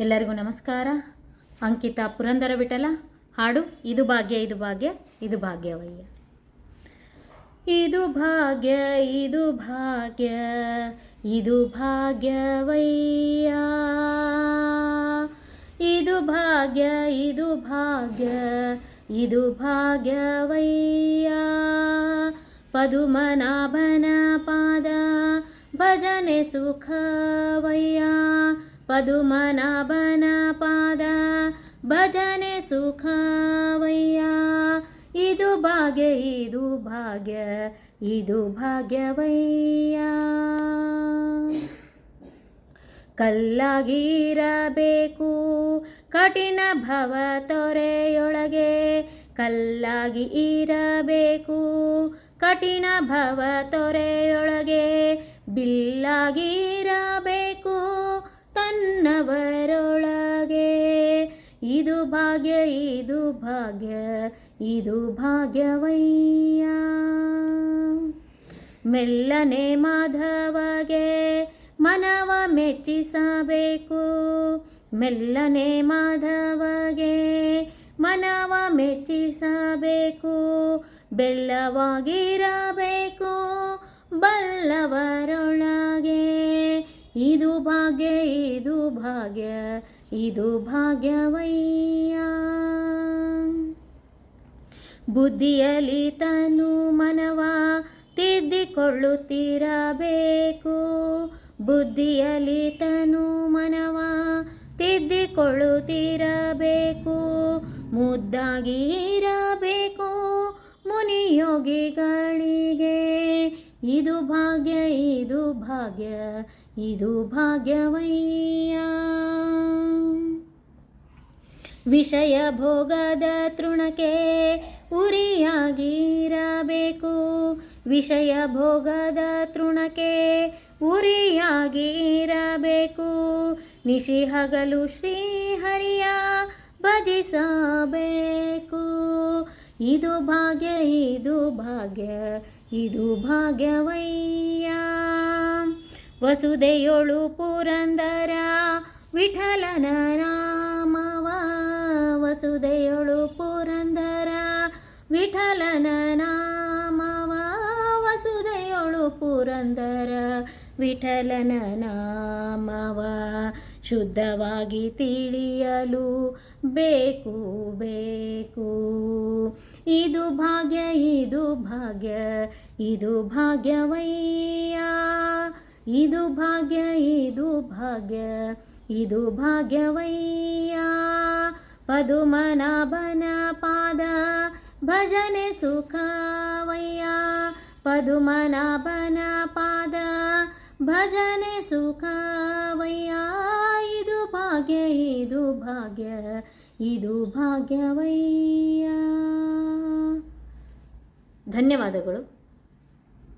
ಎಲ್ಲರಿಗೂ ನಮಸ್ಕಾರ. ಅಂಕಿತ ಪುರಂದರ ವಿಠಲ. ಹಾಡು, ಇದು ಭಾಗ್ಯ ಇದು ಭಾಗ್ಯ, ಇದು ಭಾಗ್ಯವಯ್ಯ. ಇದು ಭಾಗ್ಯ ಇದು ಭಾಗ್ಯ, ಇದು ಭಾಗ್ಯವಯ್ಯ. ಇದು ಭಾಗ್ಯ ಇದು ಭಾಗ್ಯ, ಇದು ಭಾಗ್ಯವಯ್ಯ. ಪದುಮನಾಭನ ಪಾದ, ಭಜನೆ ಸುಖವಯ್ಯ. ಪದುಮನಾಭನ ಪಾದ ಭಜನೆ ಸುಖವಯ್ಯ. ಇದು ಭಾಗ್ಯ ಇದು ಭಾಗ್ಯ, ಇದು ಭಾಗ್ಯವಯ್ಯ. ಕಲ್ಲಾಗಿರಬೇಕು, ಕಠಿಣ ಭವ ತೊರೆಯೊಳಗೆ ಕಲ್ಲಾಗಿ ಇರಬೇಕು. ಕಠಿಣ ಭವ ತೊರೆಯೊಳಗೆ ಬಿಲ್ಲಾಗಿರಬೇಕು. ತನ್ನವರೊಳಗೆ ಇದು ಭಾಗ್ಯ ಇದು ಭಾಗ್ಯ, ಇದು ಭಾಗ್ಯವಯ್ಯ. ಮೆಲ್ಲನೆ ಮಾಧವಗೆ ಮನವ ಮೆಚ್ಚಿಸಬೇಕು. ಮೆಲ್ಲನೆ ಮಾಧವಗೆ ಮನವ ಮೆಚ್ಚಿಸಬೇಕು. ಬೆಲ್ಲವಾಗಿರಬೇಕು ಬಲ್ಲವರೊಳಗೆ ಇದು ಭಾಗ್ಯ, ಇದು ಭಾಗ್ಯ, ಇದು ಭಾಗ್ಯವಯ್ಯ. ಬುದ್ಧಿಯಲ್ಲಿ ತನು ಮನವ ತಿದ್ದಿಕೊಳ್ಳುತ್ತಿರಬೇಕು. ಬುದ್ಧಿಯಲ್ಲಿ ತನು ಮನವ ತಿದ್ದಿಕೊಳ್ಳುತ್ತಿರಬೇಕು. ಮುದ್ದಾಗಿ ಇರಬೇಕು ಮುನಿಯೋಗಿಗಳಿಗೆ. ಇದು ಭಾಗ್ಯ ಇದು ಭಾಗ್ಯ, ಇದು ಭಾಗ್ಯವಯ್ಯ. ವಿಷಯ ಭೋಗದ ತೃಣಕ್ಕೆ ಉರಿಯಾಗಿರಬೇಕು. ವಿಷಯ ಭೋಗದ ತೃಣಕ್ಕೆ ಉರಿಯಾಗಿರಬೇಕು. ನಿಶಿ ಹಗಲು ಶ್ರೀಹರಿಯ ಭಜಿಸಬೇಕು. ಇದು ಭಾಗ್ಯ ಇದು ಭಾಗ್ಯ ಇದು ಭಾಗ್ಯವಯ್ಯ. ವಸುದೆಯೊಳು ಪುರಂದರ ವಿಠಲನ ರಾಮವ. ವಸುದೆಯೊಳು ಪುರಂದರ ವಿಠಲನ ನಾಮವ ವಸುದೆಯೊಳು ಪುರಂದರ ವಿಠಲನ ನಾಮವ. ಶುದ್ಧವಾಗಿ ತಿಳಿಯಲು ಬೇಕು ಬೇಕು. ಇದು ಭಾಗ್ಯ ಇದು ಭಾಗ್ಯ, ಇದು ಭಾಗ್ಯವಯ್ಯ. ಇದು ಭಾಗ್ಯ ಇದು ಭಾಗ್ಯ, ಇದು ಭಾಗ್ಯವಯ್ಯ. ಪದುಮನಾಭನ ಪಾದ ಭಜನೆ ಸುಖವಯ್ಯ ಪದುಮನಾಭನ ಪಾದ ಭಜನೆ ಸುಖವಯ್ಯ ಇದು ಭಾಗ್ಯ ಇದು ಭಾಗ್ಯ ಇದು ಭಾಗ್ಯವಯ್ಯ. ಧನ್ಯವಾದಗಳು.